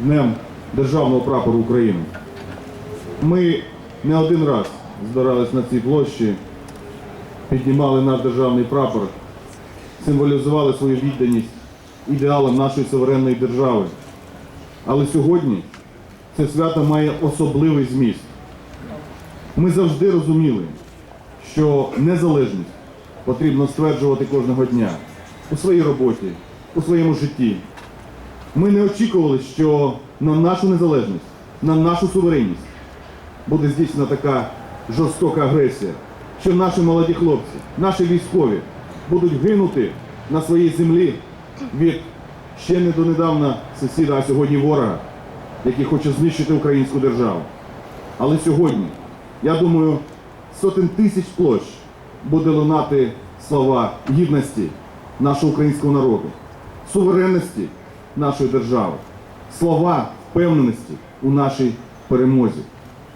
Днем Державного прапору України. Ми не один раз збирались на цій площі, піднімали наш державний прапор, символізували свою відданість ідеалам нашої суверенної держави. Але сьогодні це свято має особливий зміст. Ми завжди розуміли, що незалежність потрібно стверджувати кожного дня у своїй роботі, у своєму житті. Ми не очікували, що на нашу незалежність, на нашу суверенність буде здійснена така жорстока агресія, що наші молоді хлопці, наші військові будуть гинути на своїй землі від ще не донедавна сусіда, а сьогодні ворога, який хоче знищити українську державу. Але сьогодні, я думаю, сотень тисяч площ буде лунати слова гідності нашого українського народу, суверенності нашої держави, слова впевненості у нашій перемозі.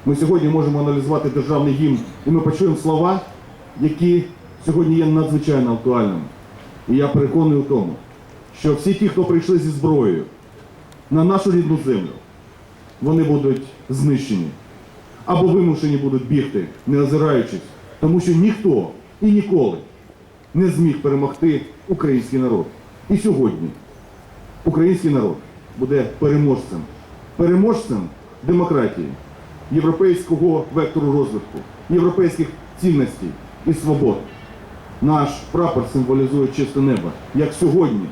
Ми сьогодні можемо аналізувати державний гімн, і ми почуємо слова, які сьогодні є надзвичайно актуальними. І я переконаний у тому, що всі ті, хто прийшли зі зброєю на нашу рідну землю, вони будуть знищені або вимушені будуть бігти, не озираючись, тому що ніхто і ніколи не зміг перемогти український народ. І сьогодні український народ буде переможцем, переможцем демократії, європейського вектору розвитку, європейських цінностей і свобод. Наш прапор символізує чисте небо, як сьогодні.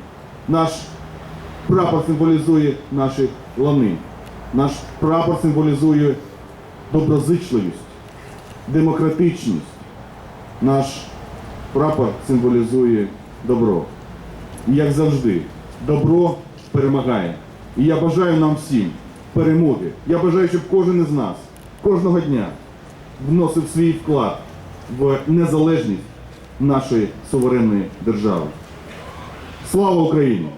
Наш прапор символізує наші лани. Наш прапор символізує доброзичливість, демократичність. Наш прапор символізує добро. І як завжди, добро перемагає. І я бажаю нам всім перемоги. Я бажаю, щоб кожен із нас кожного дня вносив свій вклад в незалежність нашої суверенної держави. Слава Україні!